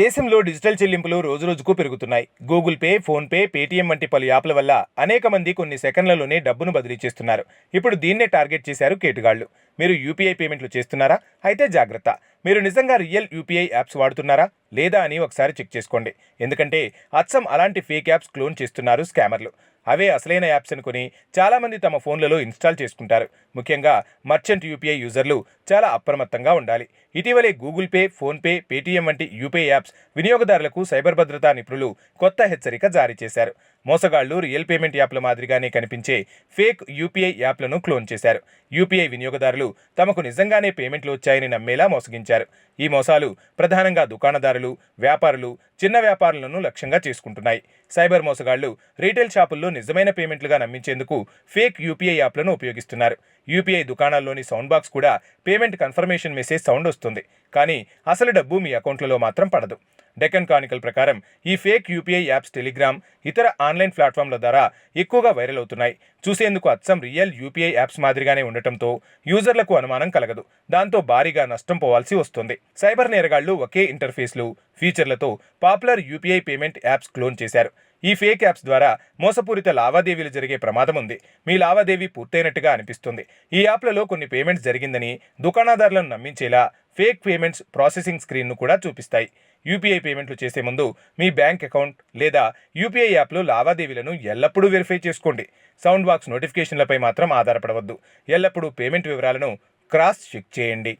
దేశంలో డిజిటల్ చెల్లింపులు రోజురోజుకు పెరుగుతున్నాయి. గూగుల్ పే ఫోన్పే పేటీఎం వంటి పలు యాప్ల వల్ల అనేక మంది కొన్ని సెకండ్లలోనే డబ్బును బదిలీ చేస్తున్నారు. ఇప్పుడు దీన్నే టార్గెట్ చేశారు కేటుగాళ్ళు. మీరు యూపీఐ పేమెంట్లు చేస్తున్నారా? అయితే జాగ్రత్త. మీరు నిజంగా రియల్ యూపీఐ యాప్స్ వాడుతున్నారా? లేదా అని ఒకసారి చెక్ చేసుకోండి. ఎందుకంటే అచ్చం అలాంటి ఫేక్ యాప్స్ క్లోన్ చేస్తున్నారు స్కామర్లు. అవే అసలైన యాప్స్ అనుకుని చాలామంది తమ ఫోన్లలో ఇన్స్టాల్ చేసుకుంటారు. ముఖ్యంగా మర్చెంట్ యూపీఐ యూజర్లు చాలా అప్రమత్తంగా ఉండాలి. ఇటీవలే గూగుల్ పే ఫోన్పే పేటీఎం వంటి యూపీఐ యాప్స్ వినియోగదారులకు సైబర్ భద్రతా నిపుణులు కొత్త హెచ్చరిక జారీ చేశారు. మోసగాళ్ళు రియల్ పేమెంట్ యాప్ల మాదిరిగానే కనిపించే ఫేక్ యూపీఐ యాప్లను క్లోన్ చేశారు. యూపీఐ వినియోగదారులు తమకు నిజంగానే పేమెంట్లు వచ్చాయని నమ్మేలా మోసగించారు. ఈ మోసాలు ప్రధానంగా దుకాణదారులు వ్యాపారులు చిన్న వ్యాపారులను లక్ష్యంగా చేసుకుంటున్నాయి. సైబర్ మోసగాళ్ళు రీటైల్ షాపుల్లో నిజమైన పేమెంట్లుగా నమ్మించేందుకు ఫేక్ యూపీఐ యాప్లను ఉపయోగిస్తున్నారు. యూపీఐ దుకాణాల్లోని సౌండ్ బాక్స్ కూడా పేమెంట్ కన్ఫర్మేషన్ మెసేజ్ సౌండ్ వస్తుంది. కానీ అసలు డబ్బు మీ అకౌంట్లలో మాత్రం పడదు. డెక్కన్ కానికల్ ప్రకారం ఈ ఫేక్ యూపీఐ యాప్స్ టెలిగ్రామ్ ఇతర ఆన్లైన్ ప్లాట్ఫామ్ల ద్వారా ఎక్కువగా వైరల్ అవుతున్నాయి. చూసేందుకు అచ్చం రియల్ యూపీఐ యాప్స్ మాదిరిగానే ఉండటంతో యూజర్లకు అనుమానం కలగదు. దాంతో భారీగా నష్టం పోవాల్సి వస్తుంది. సైబర్ నేరగాళ్ళు ఒకే ఇంటర్ఫేస్లు ఫీచర్లతో popular UPI payment apps clone చేశారు. ఈ ఫేక్ యాప్స్ ద్వారా మోసపూరిత లావాదేవీలు జరిగే ప్రమాదం ఉంది. మీ లావాదేవీ పూర్తయినట్టుగా అనిపిస్తుంది. ఈ యాప్లలో కొన్ని పేమెంట్స్ జరిగిందని దుకాణదారులను నమ్మించేలా ఫేక్ పేమెంట్స్ ప్రాసెసింగ్ స్క్రీన్ను కూడా చూపిస్తాయి. యూపీఐ పేమెంట్లు చేసే ముందు మీ బ్యాంక్ అకౌంట్ లేదా యూపీఐ యాప్లో లావాదేవీలను ఎల్లప్పుడూ వెరిఫై చేసుకోండి. సౌండ్ బాక్స్ నోటిఫికేషన్లపై మాత్రం ఆధారపడవద్దు. ఎల్లప్పుడూ పేమెంట్ వివరాలను క్రాస్ చెక్ చేయండి.